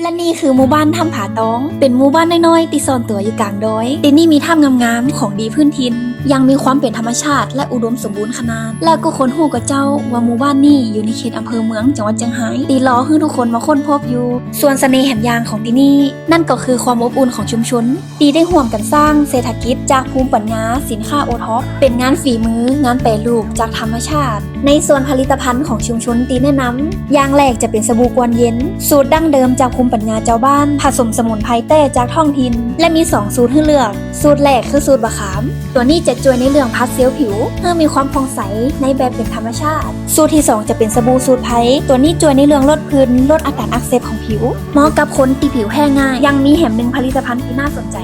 และนี่คือหมู่บ้านถ้ำผาตอง เป็นหมู่บ้านน้อยๆที่ซ่อนตัวอยู่กลางดอยที่นี่มีถ้ำงามๆ ของดีพื้นถิ่นยังมีความเป็นธรรมชาติและอุดมสมบูรณ์ขนาด และก็คนหูกับเจ้าว่าหมู่บ้านนี้อยู่ในเขตอำเภอเมืองจังหวัดเชียงรายตีล้อให้ทุกคนมาค้นพบอยู่ ส่วนเสน่ห์แห่งยางของที่นี่ นั่นก็คือความอบอุ่นของชุมชนตีได้ห่วมกันสร้างเศรษฐกิจจากภูมิปัญญาสินค้าโอท็อปเป็นงานฝีมือ งานแปรรูปจากธรรมชาติ ในส่วนผลิตภัณฑ์ของชุมชนตีแนะนำอย่างแรกจะเป็นสบู่กวนเย็น สูตรดั้งเดิมจากภูมิปัญญาเจ้าบ้าน ผสมสมุนไพรแต้จากท้องถิ่นและมี 2 สูตรให้เลือก สูตรแรกคือสูตรบะขาม ตัวนี้จะช่วยในเรื่องพัดเซลล์ผิวเพื่อมีความผ่องใสในแบบเป็นธรรมชาติ สูตรที่ 2 จะเป็นสบู่สูตรไพรตัวนี้ช่วยในเรื่องลดพื้นลดอาการอักเสบของผิวเหมาะกับคนที่ผิวแห้งง่าย ยังมีแหมหนึ่งผลิตภัณฑ์ที่น่าสนใจ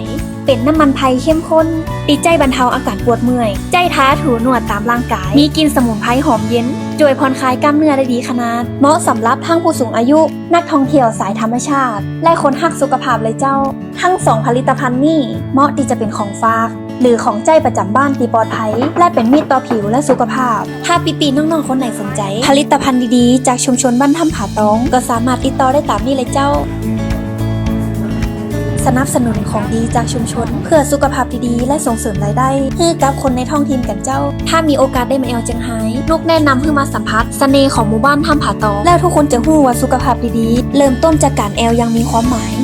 เป็นน้ำมันไทยเข้มข้นตีใจบรรเทาอาการปวดเมื่อย ใจท้าถูหนวดตามร่างกาย มีกลินสมุนไพรหอมเย็นช่วยผ่อนคลายกล้ามเนื้อได้ดีขนาด เหมาะสำหรับทั้งผู้สูงอายุ นักท่องเที่ยวสายธรรมชาติ และคนหักสุขภาพเลยเจ้า ทั้งสองผลิตภัณฑ์นี้เหมาะที่จะเป็นของฝาก หรือของใจประจำบ้านตีปลอดภัย และเป็นมิตรต่อผิวและสุขภาพ ถ้าปีปีน้องๆคนไหนสนใจ ผลิตภัณฑ์ดีๆ จากชุมชนบ้านถ้ำผาตอง ก็สามารถติดต่อได้ตามนี้เลยเจ้า สนับสนุนของดีจากชุมชน เพื่อสุขภาพดีและส่งเสริมรายได้ให้กับคนในท้องถิ่นกันเจ้า ถ้ามีโอกาสได้มาแอลเจียงไฮ้ลูกแนะนำให้มาสัมผัสเสน่ห์ของหมู่บ้านถ้ำผาตองแล้วทุกคนจะหู้ว่าสุขภาพดีๆเริ่มต้นจากการแอลยังมีความหมาย